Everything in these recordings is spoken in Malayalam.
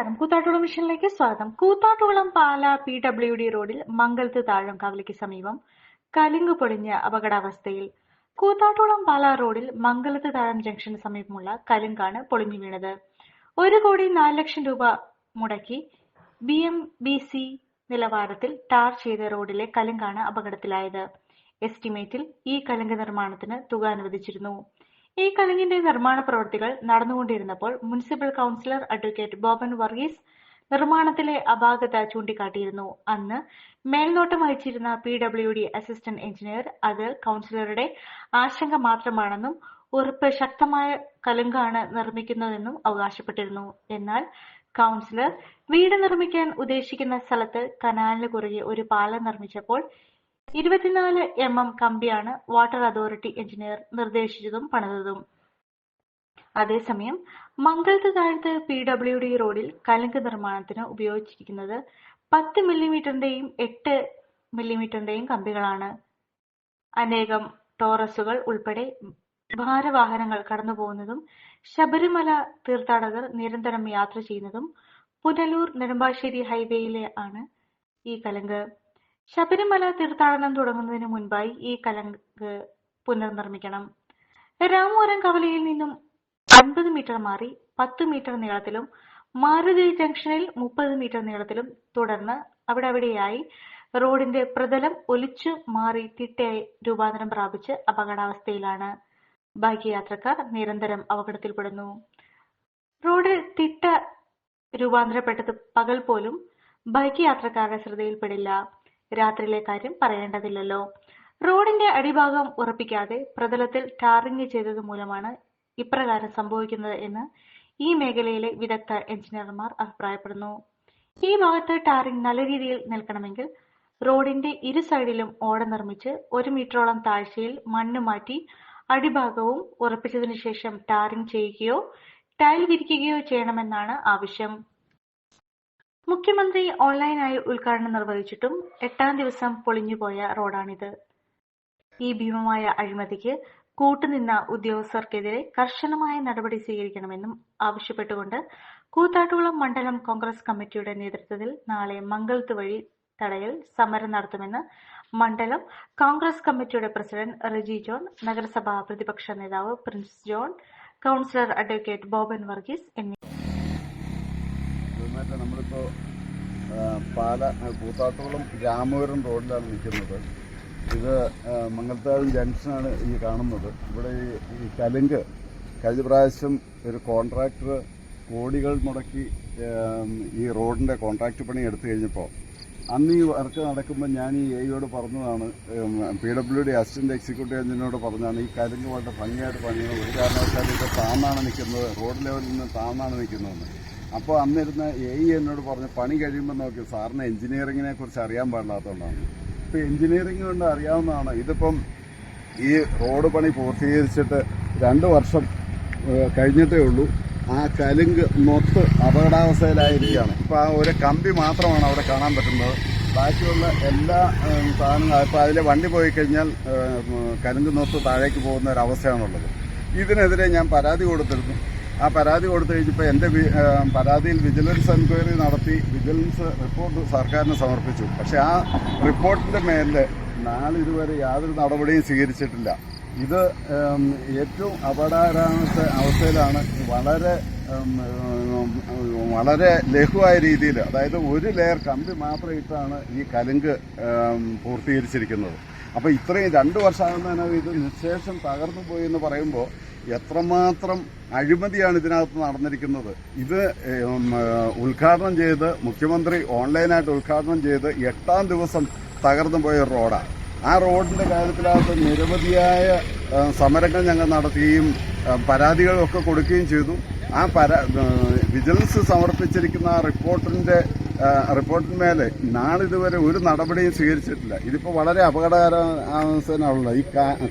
നമസ്കാരം. കൂത്താട്ടുകുളം മിഷനിലേക്ക് സ്വാഗതം. Koothattukulam Pala P W D റോഡിൽ മംഗലത്ത് കവലയ്ക്ക് സമീപം കലിങ്ക് പൊളിഞ്ഞ അപകടാവസ്ഥയിൽ കൂത്താട്ടുകുളം പാല റോഡിൽ മംഗലത്ത് താഴം ജംഗ്ഷന് സമീപമുള്ള കലുങ്കാണ് പൊളിഞ്ഞു വീണത്. ഒരു കോടി നാല് ലക്ഷം രൂപ മുടക്കി ബി എം ബി സി നിലവാരത്തിൽ ടാർ ചെയ്ത റോഡിലെ കലുങ്കാണ് അപകടത്തിലായത്. എസ്റ്റിമേറ്റിൽ ഈ കലുങ്ക് നിർമ്മാണത്തിന് തുക അനുവദിച്ചിരുന്നു. ഈ കലുങ്കിന്റെ നിർമ്മാണ പ്രവൃത്തികൾ നടന്നുകൊണ്ടിരുന്നപ്പോൾ municipal councillor advocate Boban Varghese നിർമ്മാണത്തിലെ അപാകത ചൂണ്ടിക്കാട്ടിയിരുന്നു. അന്ന് മേൽനോട്ടം വഹിച്ചിരുന്ന P W D assistant engineer അത് കൗൺസിലറുടെ ആശങ്ക മാത്രമാണെന്നും ഉറപ്പ് ശക്തമായ കലുങ്കാണ് നിർമ്മിക്കുന്നതെന്നും അവകാശപ്പെട്ടിരുന്നു. എന്നാൽ കൗൺസിലർ വീട് നിർമ്മിക്കാൻ ഉദ്ദേശിക്കുന്ന സ്ഥലത്ത് കനാലിന് കുറുകെ ഒരു പാലം നിർമ്മിച്ചപ്പോൾ ഇരുപത്തിനാല് എം എം കമ്പിയാണ് വാട്ടർ അതോറിറ്റി എഞ്ചിനീയർ നിർദ്ദേശിച്ചതും പണിതതും. അതേസമയം മംഗലത്ത് താഴത്ത് പി ഡബ്ല്യു ഡി റോഡിൽ കലങ്ക് നിർമ്മാണത്തിന് ഉപയോഗിച്ചിരിക്കുന്നത് പത്ത് മില്ലിമീറ്ററിന്റെയും എട്ട് മില്ലിമീറ്ററിന്റെയും കമ്പികളാണ്. അനേകം ടോറസുകൾ ഉൾപ്പെടെ ഭാരവാഹനങ്ങൾ കടന്നുപോകുന്നതും ശബരിമല തീർത്ഥാടകർ നിരന്തരം യാത്ര ചെയ്യുന്നതും പുനലൂർ നെടുമ്പാശ്ശേരി ഹൈവേയിലെ ആണ് ഈ കലങ്ക്. ശബരിമല തീർത്ഥാടനം തുടങ്ങുന്നതിന് മുൻപായി ഈ കലങ്ക് പുനർനിർമ്മിക്കണം. രാമപുരം കവലയിൽ നിന്നും അൻപത് മീറ്റർ മാറി പത്ത് മീറ്റർ നീളത്തിലും മാരുതി ജംഗ്ഷനിൽ മുപ്പത് മീറ്റർ നീളത്തിലും തുടർന്ന് അവിടെ അവിടെയായി റോഡിന്റെ പ്രതലം ഒലിച്ചു മാറി തിട്ടയായി രൂപാന്തരം പ്രാപിച്ച് അപകടാവസ്ഥയിലാണ്. ബാക്കി യാത്രക്കാർ നിരന്തരം അപകടത്തിൽപ്പെടുന്നു. റോഡ് തിട്ട രൂപാന്തരപ്പെട്ടത് പകൽ പോലും ബൈക്ക് യാത്രക്കാരുടെ ശ്രദ്ധയിൽപ്പെടില്ല. രാത്രിയിലെ കാര്യം പറയേണ്ടതില്ലല്ലോ. റോഡിന്റെ അടിഭാഗം ഉറപ്പിക്കാതെ പ്രതലത്തിൽ ടാറിംഗ് ചെയ്തത് മൂലമാണ് ഇപ്രകാരം സംഭവിക്കുന്നത് എന്ന് ഈ മേഖലയിലെ വിദഗ്ധ എഞ്ചിനീയർമാർ അഭിപ്രായപ്പെടുന്നു. ഈ ഭാഗത്ത് ടാറിംഗ് നല്ല രീതിയിൽ നിൽക്കണമെങ്കിൽ റോഡിന്റെ ഇരു സൈഡിലും ഓട നിർമ്മിച്ച് ഒരു മീറ്ററോളം താഴ്ചയിൽ മണ്ണ് മാറ്റി അടിഭാഗവും ഉറപ്പിച്ചതിനു ശേഷം ടാറിംഗ് ചെയ്യുകയോ ടൈൽ വിരിക്കുകയോ ചെയ്യണമെന്നാണ് ആവശ്യം. മുഖ്യമന്ത്രി ഓൺലൈനായി ഉദ്ഘാടനം നിർവഹിച്ചിട്ടും എട്ടാം ദിവസം പൊളിഞ്ഞുപോയ റോഡാണിത്. ഈ ഭീമമായ അഴിമതിക്ക് കൂട്ടുനിന്ന ഉദ്യോഗസ്ഥർക്കെതിരെ കർശനമായ നടപടി സ്വീകരിക്കണമെന്നും ആവശ്യപ്പെട്ടുകൊണ്ട് കൂത്താട്ടുകുളം മണ്ഡലം കോൺഗ്രസ് കമ്മിറ്റിയുടെ നേതൃത്വത്തിൽ നാളെ മംഗളത്ത് വഴി തടയൽ സമരം നടത്തുമെന്ന് മണ്ഡലം കോൺഗ്രസ് കമ്മിറ്റിയുടെ പ്രസിഡന്റ് റിജി ജോൺ നഗരസഭാ പ്രതിപക്ഷ നേതാവ് Prince John councillor advocate Boban Varghese എന്നീ ഇതുമായിട്ട് നമ്മളിപ്പോൾ പാല കൂത്താട്ടോളം രാമപുരം റോഡിലാണ് നിൽക്കുന്നത്. ഇത് ആ, മംഗലത്താഴം ജംഗ്ഷനാണ് ഈ കാണുന്നത്. ഇവിടെ ഈ ഈ കലുങ്ക് കഴിഞ്ഞ പ്രാവശ്യം ഒരു കോൺട്രാക്ടർ കോടികൾ മുടക്കി ഈ റോഡിന്റെ കോൺട്രാക്ട് പണി എടുത്തു കഴിഞ്ഞപ്പോൾ അന്ന് ഈ വർക്ക് നടക്കുമ്പോൾ ഞാൻ ഈ എയോട് പറഞ്ഞതാണ് P W D assistant executive എഞ്ചിനോട് പറഞ്ഞതാണ് ഈ കരിങ്ങ് വളരെ ഭംഗിയായിട്ട് പണിയുന്നത് ഒരു കാരണവശാലും ഇത് താന്നാണ് നിൽക്കുന്നത് റോഡ് ലെവലിൽ നിന്ന് താന്നാണ് നിൽക്കുന്നതെന്ന്. അപ്പോൾ അന്നിരുന്ന എ ഇ എന്നോട് പറഞ്ഞു പണി കഴിയുമ്പോൾ നോക്കി സാറിന് എഞ്ചിനീയറിങ്ങിനെ കുറിച്ച് അറിയാൻ പാടില്ലാത്തതുകൊണ്ടാണ് ഇപ്പോൾ എഞ്ചിനീയറിംഗ് കൊണ്ട് അറിയാവുന്നതാണ്. ഇതിപ്പം ഈ റോഡ് പണി പൂർത്തീകരിച്ചിട്ട് രണ്ട് വർഷം കഴിഞ്ഞിട്ടേ ഉള്ളൂ. ആ കലുങ്ക് മൊത്ത് അപകടാവസ്ഥയിലായിരിക്കുകയാണ്. ഇപ്പോൾ ആ ഒരു കമ്പി മാത്രമാണ് അവിടെ കാണാൻ പറ്റുന്നത്. ബാക്കിയുള്ള എല്ലാ സാധനങ്ങളും ഇപ്പോൾ അതിലെ വണ്ടി പോയി കഴിഞ്ഞാൽ കലുങ്ക് നൊത്ത് താഴേക്ക് പോകുന്ന ഒരു അവസ്ഥയാണുള്ളത്. ഇതിനെതിരെ ഞാൻ പരാതി കൊടുത്തിരുന്നു. ആ പരാതി കൊടുത്തു കഴിഞ്ഞപ്പോൾ എന്റെ പരാതിയിൽ വിജിലൻസ് എൻക്വയറി നടത്തി വിജിലൻസ് റിപ്പോർട്ട് സർക്കാരിന് സമർപ്പിച്ചു. പക്ഷെ ആ റിപ്പോർട്ടിന്റെ മേലിൽ നാളിതുവരെ യാതൊരു നടപടിയും സ്വീകരിച്ചിട്ടില്ല. ഇത് ഏറ്റവും അപകടാരാമത്തെ അവസ്ഥയിലാണ്. വളരെ വളരെ ലഘുവായ രീതിയിൽ അതായത് ഒരു ലെയർ കമ്പി മാത്രം ഇട്ടാണ് ഈ കലുങ്ക് പൂർത്തീകരിച്ചിരിക്കുന്നത്. അപ്പോൾ ഇത്രയും രണ്ട് വർഷമാകുന്നതിനകം ഇത് നിശേഷം തകർന്നു പോയി എന്ന് പറയുമ്പോൾ എത്രമാത്രം അഴിമതിയാണ് ഇതിനകത്ത് നടന്നിരിക്കുന്നത്? ഇത് ഉദ്ഘാടനം ചെയ്ത് മുഖ്യമന്ത്രി ഓൺലൈനായിട്ട് ഉദ്ഘാടനം ചെയ്ത് എട്ടാം ദിവസം തകർന്നു പോയ റോഡാണ് ആ റോഡിന്റെ കാര്യത്തിനകത്ത് നിരവധിയായ സമരങ്ങൾ ഞങ്ങൾ നടത്തുകയും പരാതികളൊക്കെ കൊടുക്കുകയും ചെയ്തു. ആ പരാ വിജിലൻസ് സമർപ്പിച്ചിരിക്കുന്ന ആ റിപ്പോർട്ടിന്റെ റിപ്പോർട്ടിന്മേലെ നാളിതുവരെ ഒരു നടപടിയും സ്വീകരിച്ചിട്ടില്ല. ഇതിപ്പോൾ വളരെ അപകടകരമാണുള്ളത് ഈ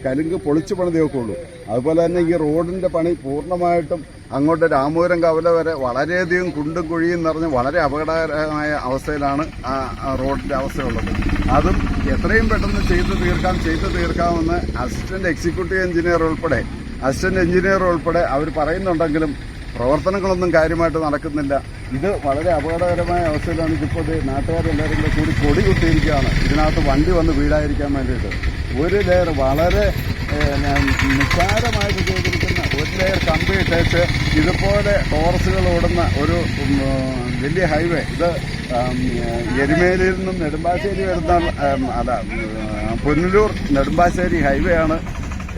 കലുങ്ക് പൊളിച്ചു പണി ഉള്ളൂ അതുപോലെ തന്നെ ഈ റോഡിന്റെ പണി പൂർണമായിട്ടും അങ്ങോട്ട് രാമപുരം കവല വരെ വളരെയധികം കുണ്ടും കുഴിയും നിറഞ്ഞ് വളരെ അപകടകരമായ അവസ്ഥയിലാണ് ആ റോഡിന്റെ അവസ്ഥയുള്ളത്. അതും എത്രയും പെട്ടെന്ന് ചെയ്തു തീർക്കാം ചെയ്തു തീർക്കാമെന്ന് അസിസ്റ്റന്റ് എക്സിക്യൂട്ടീവ് എഞ്ചിനീയർ ഉൾപ്പെടെ അസിസ്റ്റന്റ് എഞ്ചിനീയർ ഉൾപ്പെടെ അവർ പറയുന്നുണ്ടെങ്കിലും പ്രവർത്തനങ്ങളൊന്നും കാര്യമായിട്ട് നടക്കുന്നില്ല. ഇത് വളരെ അപകടകരമായ അവസ്ഥയിലാണ് ഇതിപ്പോൾ ഇത് നാട്ടുകാരെല്ലാവരും കൂടെ കൂടി കൊടി കുത്തിയിരിക്കുകയാണ്. ഇതിനകത്ത് വണ്ടി വന്ന് വീഴാതിരിക്കാൻ വേണ്ടിയിട്ട്. ഒരു ലെയർ വളരെ നിസ്സാരമായിട്ട് ചെയ്തിരിക്കുന്ന ഒരു ലെയർ കമ്പി ഇട്ടേച്ച് ഇതുപോലെ ടോറസുകൾ ഓടുന്ന ഒരു വലിയ ഹൈവേ ഇത് എരുമേലിയിൽ നിന്നും നെടുമ്പാശ്ശേരി വരുന്ന അല്ല ഉം, പുനലൂർ നെടുമ്പാശ്ശേരി ഹൈവേ ആണ്.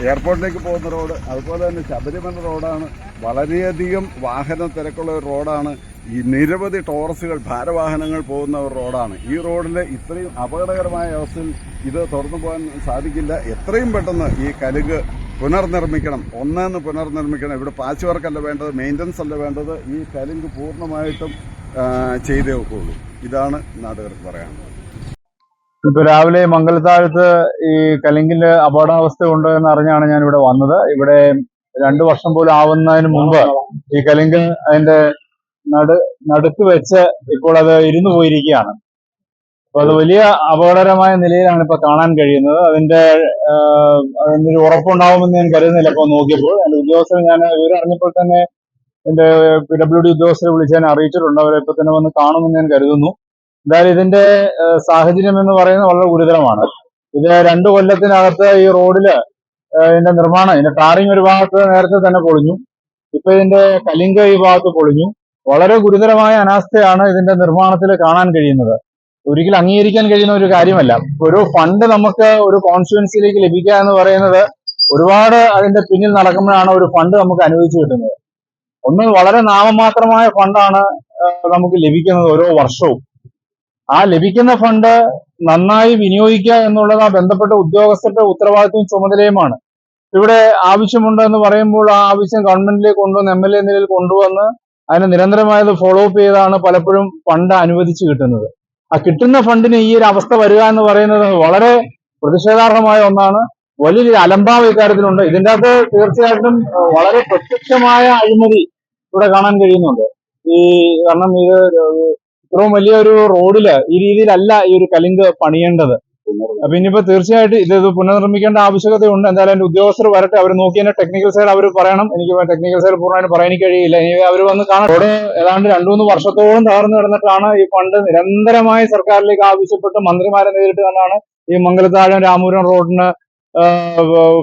എയർപോർട്ടിലേക്ക് പോകുന്ന റോഡ് അതുപോലെ തന്നെ ശബരിമല റോഡാണ്. വളരെയധികം വാഹന തിരക്കുള്ള ഒരു റോഡാണ്. ഈ നിരവധി ടോറസുകൾ ഭാരവാഹനങ്ങൾ പോകുന്ന ഒരു റോഡാണ്. ഈ റോഡിൽ ഇത്രയും അപകടകരമായ അവസ്ഥയിൽ ഇത് തുറന്നു പോകാൻ സാധിക്കില്ല. എത്രയും പെട്ടെന്ന് ഈ കലുക് പുനർനിർമ്മിക്കണം. ഒന്നെന്ന് പുനർനിർമ്മിക്കണം. ഇവിടെ പാച്ച് വർക്കല്ല വേണ്ടത് മെയിന്റനൻസ് അല്ല വേണ്ടത്. ഈ കലുങ്ക് പൂർണമായിട്ടും ചെയ്തേ ഒക്കുള്ളൂ. ഇതാണ് നാട്ടുകാർക്ക് പറയാനുള്ളത്. ഇപ്പൊ രാവിലെ മംഗലത്താഴത്ത് ഈ കലിങ്കിൽ അപകടാവസ്ഥ ഉണ്ട് എന്ന് അറിഞ്ഞാണ് ഞാൻ ഇവിടെ വന്നത്. ഇവിടെ രണ്ടു വർഷം പോലും ആവുന്നതിന് മുമ്പ് ഈ കലിങ്ക് അതിന്റെ നടു നടുക്ക് വെച്ച് ഇപ്പോൾ അത് ഇരുന്നു പോയിരിക്കുകയാണ്. അപ്പൊ അത് വലിയ അപകടകരമായ നിലയിലാണ് ഇപ്പൊ കാണാൻ കഴിയുന്നത്. അതിന്റെ ഒരു ഉറപ്പുണ്ടാവുമെന്ന് ഞാൻ കരുതുന്നില്ല. ഇപ്പൊ നോക്കിയപ്പോൾ എന്റെ ഉദ്യോഗസ്ഥർ ഞാൻ വിവരം അറിഞ്ഞപ്പോൾ തന്നെ എന്റെ പി ഡബ്ല്യു ഡി ഉദ്യോഗസ്ഥരെ വിളിച്ച് ഞാൻ അറിയിച്ചിട്ടുണ്ട്. അവരെ ഇപ്പൊ തന്നെ വന്ന് കാണുമെന്ന് ഞാൻ കരുതുന്നു. എന്തായാലും ഇതിന്റെ സാഹചര്യം എന്ന് പറയുന്നത് വളരെ ഗുരുതരമാണ്. ഇത് രണ്ടു കൊല്ലത്തിനകത്ത് ഈ റോഡിൽ ഇതിന്റെ നിർമ്മാണം ഇതിന്റെ ടാറിങ് ഒരു ഭാഗത്ത് നേരത്തെ തന്നെ പൊളിഞ്ഞു. ഇപ്പൊ ഇതിന്റെ കലിങ്ക ഈ ഭാഗത്ത് പൊളിഞ്ഞു. വളരെ ഗുരുതരമായ അനാസ്ഥയാണ് ഇതിന്റെ നിർമ്മാണത്തിൽ കാണാൻ കഴിയുന്നത്. ഒരിക്കലും അംഗീകരിക്കാൻ കഴിയുന്ന ഒരു കാര്യമല്ല. ഒരു ഫണ്ട് നമുക്ക് ഒരു കോൺസ്റ്റുവൻസിയിലേക്ക് ലഭിക്കുക എന്ന് പറയുന്നത് ഒരുപാട് അതിന്റെ പിന്നിൽ നടക്കുമ്പോഴാണ് ഒരു ഫണ്ട് നമുക്ക് അനുവദിച്ചു കിട്ടുന്നത്. ഒന്ന് വളരെ നാമമാത്രമായ ഫണ്ടാണ് നമുക്ക് ലഭിക്കുന്നത് ഓരോ വർഷവും. ആ ലഭിക്കുന്ന ഫണ്ട് നന്നായി വിനിയോഗിക്കുക എന്നുള്ളത് ആ ബന്ധപ്പെട്ട ഉദ്യോഗസ്ഥരുടെ ഉത്തരവാദിത്വവും ചുമതലയുമാണ്. ഇവിടെ ആവശ്യമുണ്ട് എന്ന് പറയുമ്പോൾ ആ ആവശ്യം ഗവൺമെന്റിലേക്ക് കൊണ്ടുവന്ന് എം എൽ എ നിലയിൽ കൊണ്ടുവന്ന് അതിനെ നിരന്തരമായത് ഫോളോ അപ്പ് ചെയ്താണ് പലപ്പോഴും ഫണ്ട് അനുവദിച്ചു കിട്ടുന്നത്. ആ കിട്ടുന്ന ഫണ്ടിന് ഈ ഒരു അവസ്ഥ വരിക എന്ന് പറയുന്നത് വളരെ പ്രതിഷേധാർഹമായ ഒന്നാണ്. വലിയൊരു അലംഭാവ ഇക്കാര്യത്തിലുണ്ട്. ഇതിന്റെ അകത്ത് തീർച്ചയായിട്ടും വളരെ പ്രത്യക്ഷമായ അഴിമതി ഇവിടെ കാണാൻ കഴിയുന്നുണ്ട്. ഈ കാരണം ഇത് ഇത്രയും വലിയ ഒരു റോഡിൽ ഈ രീതിയിലല്ല ഈ ഒരു കലിങ്ക് പണിയേണ്ടത്. അപ്പൊ ഇനിയിപ്പോ തീർച്ചയായിട്ടും ഇത് പുനർനിർമ്മിക്കേണ്ട ആവശ്യകതയുണ്ട് എന്തായാലും അതിന്റെ ഉദ്യോഗസ്ഥർ വരട്ടെ. അവർ നോക്കി തന്നെ ടെക്നിക്കൽ സൈഡ് അവർ പറയണം. എനിക്ക് ടെക്നിക്കൽ സൈഡ് പൂർണമായിട്ട് പറയാൻ കഴിയില്ല. ഇനി അവർ വന്ന് കാണാം റോഡ് ഏതാണ്ട് രണ്ടു മൂന്ന് വർഷത്തോളം തകർന്നു കിടന്നിട്ടാണ് ഈ ഫണ്ട് നിരന്തരമായി സർക്കാരിലേക്ക് ആവശ്യപ്പെട്ട് മന്ത്രിമാരെ നേരിട്ട് വന്നാണ് ഈ മംഗലത്താഴം രാമപുരം റോഡിന്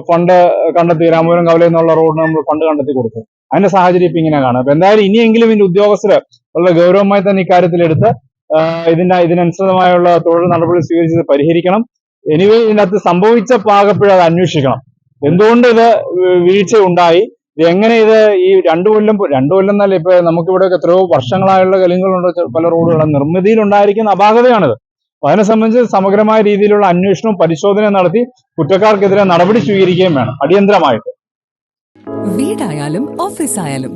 ഫണ്ട് കണ്ടെത്തി. രാമപുരം കവല എന്നുള്ള റോഡിന് നമ്മൾ ഫണ്ട് കണ്ടെത്തി കൊടുത്തു അതിന്റെ സാഹചര്യം ഇപ്പൊ ഇങ്ങനെ കാണാം അപ്പൊ എന്തായാലും ഇനിയെങ്കിലും ഇതിന്റെ ഉദ്യോഗസ്ഥര് വളരെ ഗൗരവമായി തന്നെ ഇക്കാര്യത്തിൽ എടുത്ത് ഇതിന്റെ ഇതിനനുസൃതമായുള്ള തൊഴിൽ നടപടി സ്വീകരിച്ചത് പരിഹരിക്കണം. എനിവേ ഇതിനകത്ത് സംഭവിച്ച പാകപ്പിഴ അത് അന്വേഷിക്കണം. എന്തുകൊണ്ട് ഇത് വീഴ്ച ഉണ്ടായി? എങ്ങനെ ഇത് ഈ രണ്ടു കൊല്ലം രണ്ടു കൊല്ലം എന്നല്ല ഇപ്പൊ നമുക്കിവിടെ എത്രയോ വർഷങ്ങളായുള്ള കലിങ്ങളുണ്ട് പല റോഡുകളും നിർമ്മിതിയിൽ ഉണ്ടായിരിക്കുന്ന അപാകതയാണിത്. അപ്പൊ അതിനെ സംബന്ധിച്ച് സമഗ്രമായ രീതിയിലുള്ള അന്വേഷണവും പരിശോധനയും നടത്തി കുറ്റക്കാർക്കെതിരെ നടപടി സ്വീകരിക്കുകയും വേണം അടിയന്തരമായിട്ട്. വീടായാലും ഓഫീസായാലും